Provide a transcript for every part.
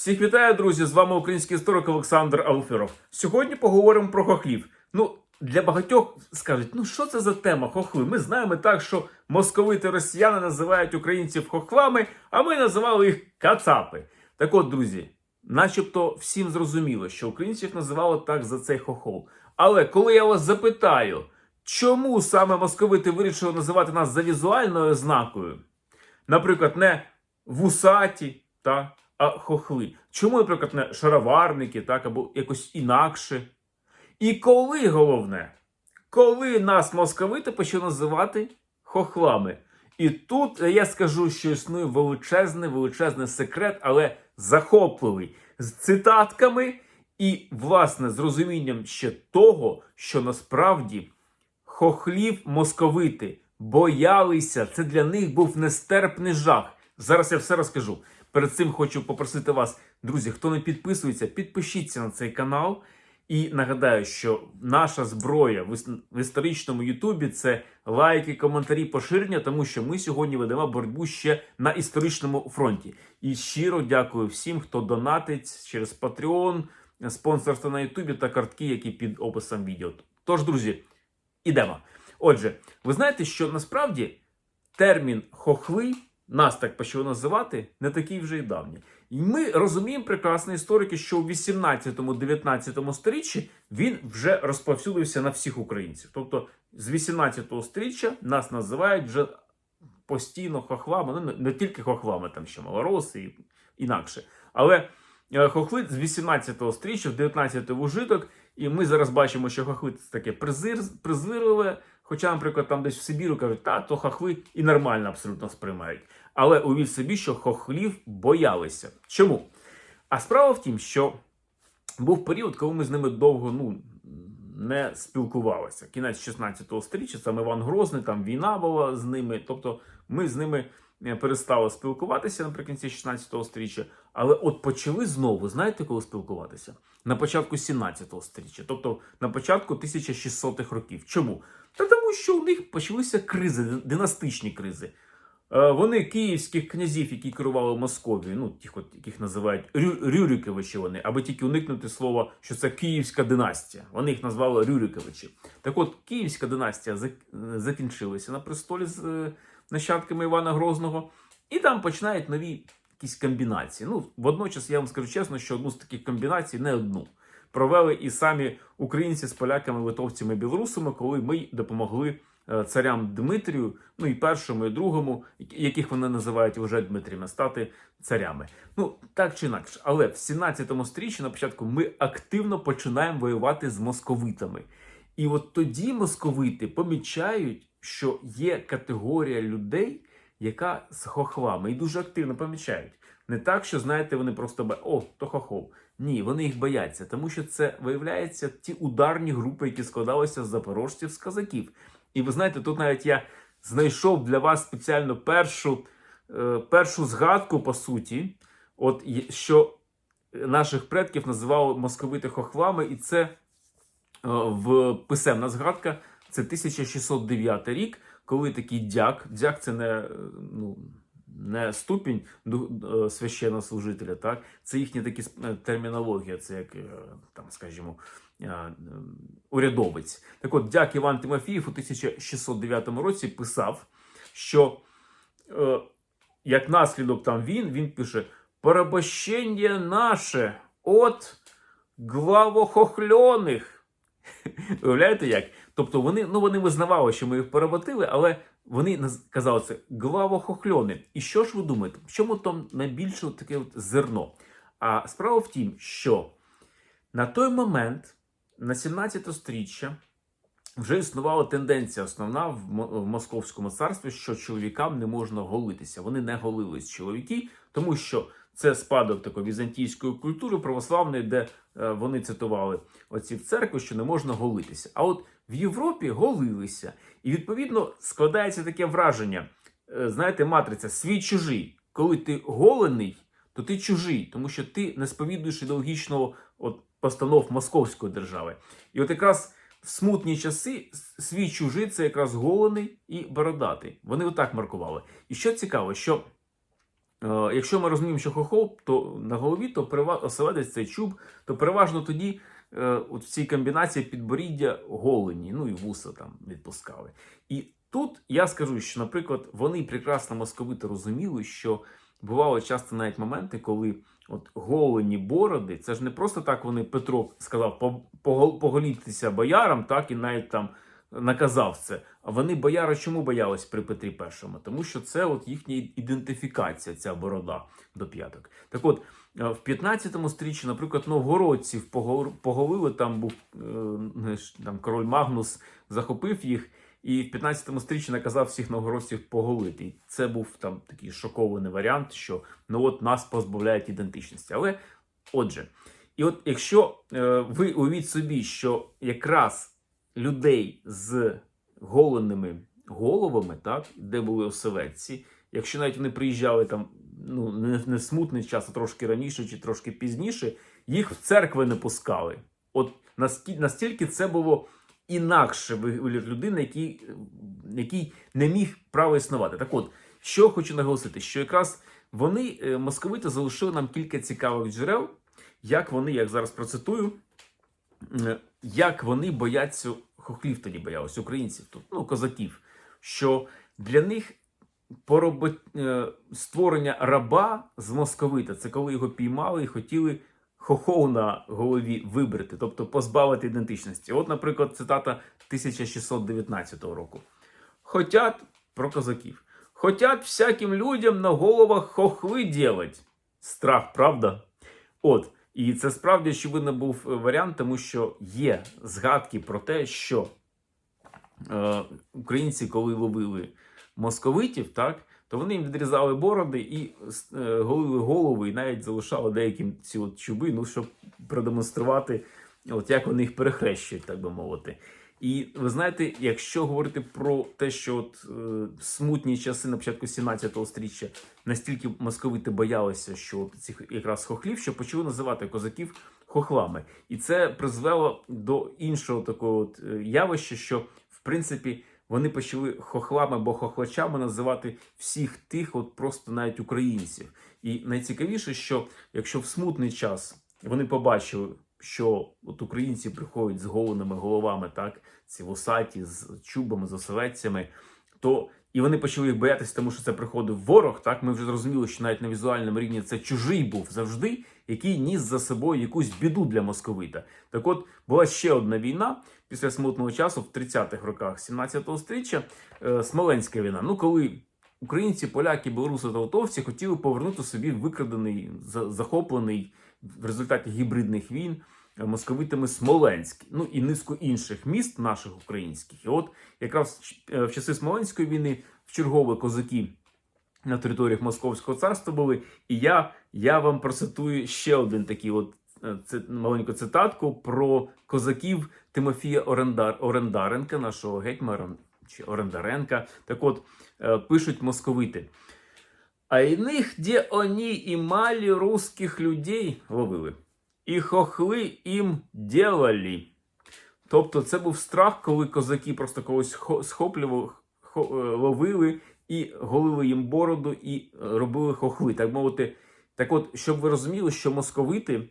Всіх вітаю, друзі! З вами український історик Олександр Алферов. Сьогодні поговоримо про хохлів. Ну, для багатьох скажуть, ну що це за тема хохли? Ми знаємо так, що московити росіяни називають українців хохлами, а ми називали їх кацапи. Так от, друзі, начебто всім зрозуміло, що українців називали так за цей хохол. Але коли я вас запитаю, чому саме московити вирішили називати нас за візуальною ознакою, наприклад, не вусаті, та, а хохли. Чому, наприклад, не шароварники, так, або якось інакше? І коли головне, коли нас московити почали називати хохлами? І тут я скажу, що існує величезний, величезний секрет, але захопливий, з цитатками і, власне, з розумінням ще того, що насправді хохлів московити боялися. Це для них був нестерпний жах. Зараз я все розкажу. Перед цим хочу попросити вас, друзі, хто не підписується, підпишіться на цей канал. І нагадаю, що наша зброя в історичному Ютубі це лайки, коментарі, поширення, тому що ми сьогодні ведемо боротьбу ще на історичному фронті. І щиро дякую всім, хто донатить через Patreon, спонсорство на Ютубі та картки, які під описом відео. Тож, друзі, ідемо. Отже, ви знаєте, що насправді термін хохли, нас так почали називати, не такий вже й давній. І ми розуміємо прекрасно історики, що у 18-19 сторіччі він вже розповсюдився на всіх українців. Тобто з 18 сторіччя нас називають вже постійно хохлами, ну не- тільки хохлами, там ще малороси і інакше. Але е, хохли з 18 сторіччя в 19 вужиток, і ми зараз бачимо, що хохли це таке презир, презирливе. Хоча, наприклад, там десь в Сибіру кажуть, та то хохли і нормально абсолютно сприймають. Але увів собі, що хохлів боялися. Чому? А справа в тім, що був період, коли ми з ними довго ну, не спілкувалися. Кінець 16 століття, саме Іван Грозний, там війна була з ними. Тобто ми з ними е, перестали спілкуватися наприкінці 16 століття. Але от почали знову, знаєте, коли спілкуватися? На початку 17 століття, тобто на початку 1600-х років. Чому? Та тому, що у них почалися кризи, династичні кризи. Е, Вони київських князів, які керували Московією, ну тих, от, яких називають Рю- Рюриковичі вони, аби тільки уникнути слова, що це Київська династія. Вони їх назвали Рюриковичі. Так от, Київська династія закінчилася на престолі з е, нащадками Івана Грозного, і там починають нові якісь комбінації. Ну, водночас я вам скажу чесно, що одну з таких комбінацій, не одну, провели і самі українці з поляками, литовцями, білорусами, коли ми допомогли е, царям Дмитрію, ну і першому, і другому, яких вони називають вже Дмитріями, стати царями. Ну так чи інакше, але в 17 сторіччі на початку ми активно починаємо воювати з московитами. І от тоді московити помічають, що є категорія людей, яка з хохлами, і дуже активно помічають. Не так, що знаєте, вони просто о, то хохол. Ні, вони їх бояться, тому що це виявляється ті ударні групи, які складалися з запорожців з казаків. І ви знаєте, тут навіть я знайшов для вас спеціально першу, е, першу згадку, по суті, от що наших предків називали московити хохлами, і це е, в писемна згадка. Це 1609 рік, коли такий дяк, дяк це не, е, ну, не ступінь е, священнослужителя, так? це їхня такі е, термінологія, це як, е, там, скажімо, урядовець. Так от, дяк Іван Тимофіїв у 1609 році писав, що як наслідок там він, він пише: порабощення наше от главохохльоних. Уявляєте як? Тобто вони, ну, вони визнавали, що ми їх поработили, але вони казали це главохохльони. І що ж ви думаєте? В чому там найбільше таке от зерно? А справа в тім, що на той момент, на 17 сторіччя, вже існувала тенденція основна в Московському царстві, що чоловікам не можна голитися. Вони не голились чоловіки, тому що це спадок такої візантійської культури православної, де е, вони цитували оці в церкві, що не можна голитися. А от в Європі голилися. І відповідно складається таке враження: е, знаєте, матриця свій чужий. Коли ти голений, то ти чужий, тому що ти не сповідуєш ідеологічного от, постанов московської держави. І от якраз в смутні часи свій чужий це якраз голений і бородатий. Вони отак маркували. І що цікаво, що Якщо ми розуміємо, що хохол, то на голові, то переважно оселедець це чуб, то переважно тоді е, от в цій комбінації підборіддя голені, ну і вуса там відпускали. І тут я скажу, що, наприклад, вони прекрасно московити розуміли, що бувало часто навіть моменти, коли от голені бороди, це ж не просто так вони Петро сказав «По- пого- поголітися боярам, так і навіть там наказав це. А вони бояра чому боялись при Петрі І? Тому що це от їхня ідентифікація, ця борода до п'яток. Так от, е, в 15 стріччі, наприклад, новгородців поголили, там був е, там король Магнус захопив їх. І в 15 стріччі наказав всіх новгородців поголити. І це був там такий шокований варіант, що ну от нас позбавляють ідентичності. Але отже, і от якщо е, ви уявіть собі, що якраз людей з голеними головами, так, де були оселедці, якщо навіть вони приїжджали там ну, не, не смутний час, а трошки раніше чи трошки пізніше, їх в церкви не пускали. От настільки, це було інакше вигляд людини, який, який не міг право існувати. Так от, що хочу наголосити, що якраз вони, е, московити, залишили нам кілька цікавих джерел, як вони, як зараз процитую, як вони бояться хохлів тоді боялися, українців тут, ну, козаків, що для них поробо... е, створення раба з московита, це коли його піймали і хотіли хохол на голові вибрати, тобто позбавити ідентичності. От, наприклад, цитата 1619 року. Хотят про козаків. Хотят всяким людям на головах хохли делать. Страх, правда? От. І це справді очевидно був е, варіант, тому що є згадки про те, що е, українці, коли ловили московитів, так, то вони їм відрізали бороди і е, голили голови, і навіть залишали деяким ці от чуби, ну, щоб продемонструвати, от як вони їх перехрещують, так би мовити. І ви знаєте, якщо говорити про те, що от е, смутні часи на початку 17 стріччя настільки московити боялися, що от цих якраз хохлів, що почали називати козаків хохлами, і це призвело до іншого такого от е, явища, що в принципі вони почали хохлами або хохлачами називати всіх тих, от просто навіть українців. І найцікавіше, що якщо в смутний час вони побачили, що от українці приходять з голеними головами, так, ці вусаті, з чубами, з оселедцями, то і вони почали їх боятися, тому що це приходив ворог. Так, ми вже зрозуміли, що навіть на візуальному рівні це чужий був завжди, який ніс за собою якусь біду для московита. Так от була ще одна війна після смутного часу в 30-х роках 17-го стріччя, е, Смоленська війна. Ну, коли українці, поляки, білоруси та литовці хотіли повернути собі викрадений, захоплений в результаті гібридних війн е, московитами Смоленськ, ну і низку інших міст наших українських. І от якраз е, в часи Смоленської війни в чергові козаки на територіях Московського царства були. І я, я вам процитую ще один такий от е, маленьку цитатку про козаків Тимофія Орендар, Орендаренка, нашого гетьмана чи Орендаренка. Так от пишуть московити. А иных, где они и мали русских людей ловили, і хохли їм делали. Тобто це був страх, коли козаки просто когось хо- схоплювали, е, ловили і голили їм бороду і е, робили хохли. Так мовити, так от, щоб ви розуміли, що московити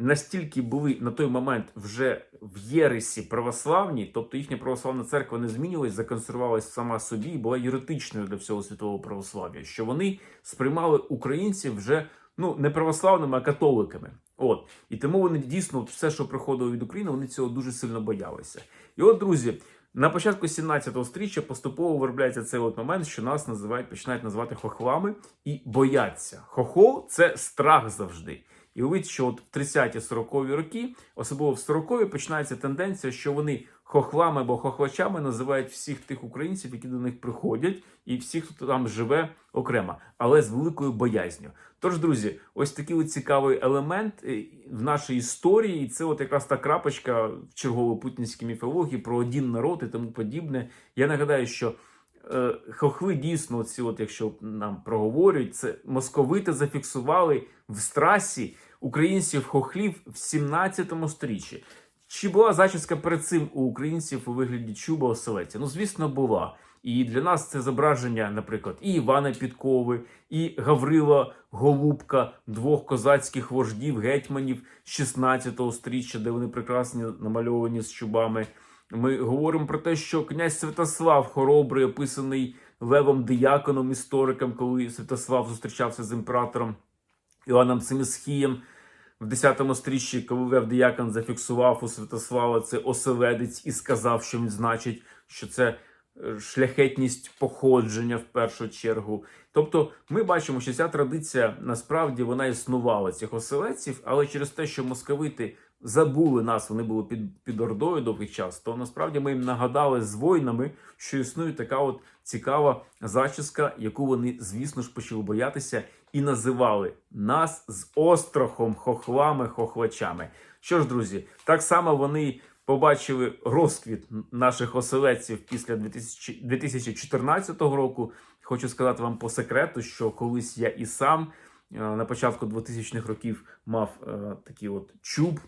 настільки були на той момент вже в Єресі православні, тобто їхня православна церква не змінювалась, законсервувалась сама собі і була юридичною для всього світового православ'я, що вони сприймали українців вже ну не православними, а католиками. От і тому вони дійсно все, що приходило від України, вони цього дуже сильно боялися. І от, друзі, на початку 17-го стріччя поступово виробляється цей от момент, що нас називають, починають називати хохлами і бояться. Хохол це страх завжди. І уявіть, що от в 30-40-ві роки, особливо в 40-ві, починається тенденція, що вони хохлами або хохлачами називають всіх тих українців, які до них приходять, і всіх, хто там живе окремо, але з великою боязню. Тож, друзі, ось такий цікавий елемент е, в нашій історії, і це от якраз та крапочка в черговій путінській міфології про один народ і тому подібне. Я нагадаю, що е, хохли дійсно, ці, от, якщо нам проговорюють, це московити зафіксували в страсі українців хохлів в 17 сторіччі. Чи була зачіска перед цим у українців у вигляді чуба оселеця? Ну, звісно, була. І для нас це зображення, наприклад, і Івана Підкови, і Гаврила Голубка, двох козацьких вождів, гетьманів 16-го стріччя, де вони прекрасні намальовані з чубами. Ми говоримо про те, що князь Святослав Хоробрий, описаний Левом Дияконом, істориком, коли Святослав зустрічався з імператором Іоанном Семісхієм. В 10 стріччі, коли Лев Диякон зафіксував у Святослава це оселедець і сказав, що він значить, що це е, шляхетність походження в першу чергу. Тобто, ми бачимо, що ця традиція насправді вона існувала цих оселедців, але через те, що московити забули нас, вони були під, під Ордою довгий час, то насправді ми їм нагадали з воїнами, що існує така от цікава зачіска, яку вони, звісно ж, почали боятися і називали нас з острахом, хохлами, хохлачами. Що ж, друзі, так само вони побачили розквіт наших оселедців після 2000 2014 року. Хочу сказати вам по секрету, що колись я і сам е, на початку 2000-х років мав е, такий от чуб.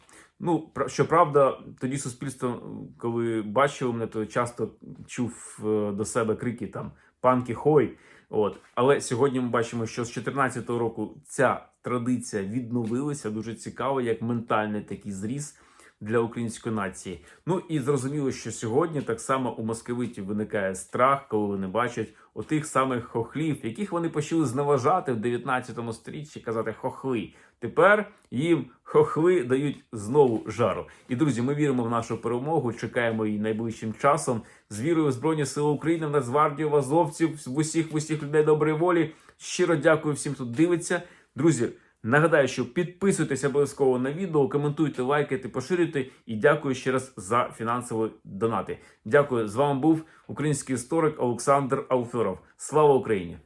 Ну, пра- щоправда, тоді суспільство, коли бачило мене, то часто чув е, до себе крики там панки хой. От. Але сьогодні ми бачимо, що з 2014 року ця традиція відновилася. Дуже цікаво, як ментальний такий зріс для української нації. Ну і зрозуміло, що сьогодні так само у московитів виникає страх, коли вони бачать отих самих хохлів, яких вони почали зневажати в 19 сторіччі, казати хохли. Тепер їм хохли дають знову жару. І друзі, ми віримо в нашу перемогу. Чекаємо її найближчим часом. З вірою в Збройні Сили України, в Нацгвардію, в азовців, в усіх в усіх людей доброї волі. Щиро дякую всім, хто дивиться. Друзі, нагадаю, що підписуйтесь обов'язково на відео, коментуйте, лайкайте, поширюйте. І дякую ще раз за фінансові донати. Дякую. З вами був український історик Олександр Алферов. Слава Україні!